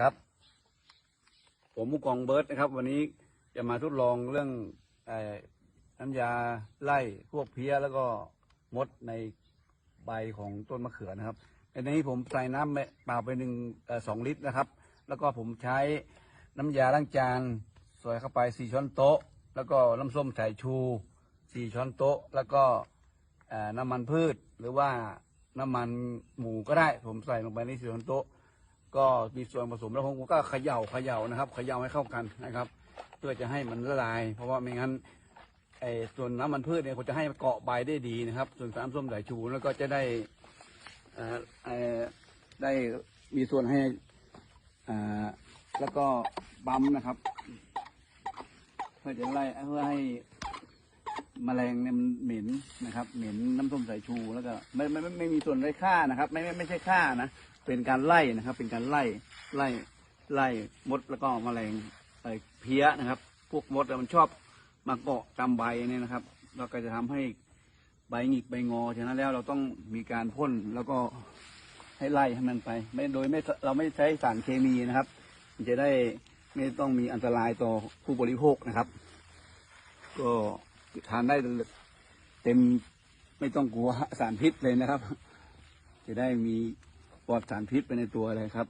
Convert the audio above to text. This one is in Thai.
ครับ ผมมุกองเบิร์ตนะครับ วันนี้จะมาทดลองเรื่องอน้ำยาไล่พวกเพี้ยแล้วก็มดในใบของต้นมะเขือนะครับในนี้ผมใส่น้ำเปล่าไปหนึ่งสองลิตรนะครับ แล้วก็ผมใช้น้ำยาล้างจานใส่เข้าไปสี่ช้อนโต๊ะ แล้วก็น้ำส้มสายชูสี่ช้อนโต๊ะ แล้วก็น้ำมันพืชหรือว่าน้ำมันหมูก็ได้ ผมใส่ลงไปในสี่ช้อนโต๊ะ ก็มีส่วนผสมแล้วผมก็เขย่าเขย่านะครับเขย่าให้เข้ากันนะครับ เพื่อจะให้มันละลาย เพราะว่าไม่งั้นไอ้ส่วนน้ำมันพืชเนี่ยเขาจะให้เกาะใบได้ดีนะครับ ส่วนสามส้มสายชูแล้วก็จะได้เอ่เอได้มีส่วนให้อ่าแล้วก็ปั๊มนะครับ เพื่อจะไล่เพื่อให้แมลงเนี่ยมันเหม็น ครับ เหม็นน้ำส้มสายชูแล้วก็ไม่ไม่ไม่ไม่มีส่วนไร้ค่านะครับ ไม่ไม่ไม่ใช่ค่านะเป็นการไล่นะครับ เป็นการไล่ไล่ไล่มดแล้วก็แมลงไอเพี้ยนะครับ พวกมดมันชอบมาเกาะตามใบเนี่ยนะครับเราก็จะทำให้ใบหงิกใบงอฉะนั้นแล้วเราต้องมีการพ่นแล้วก็ให้ไล่ให้มันไป ไม่โดยไม่เราไม่ใช้สารเคมีนะครับ จะได้ไม่ต้องมีอันตรายต่อผู้บริโภคนะครับ ก็ทานได้ เต็มไม่ต้องกลัวสารพิษเลยนะครับ จะได้มีปลอดสารพิษไปในตัวเลยครับ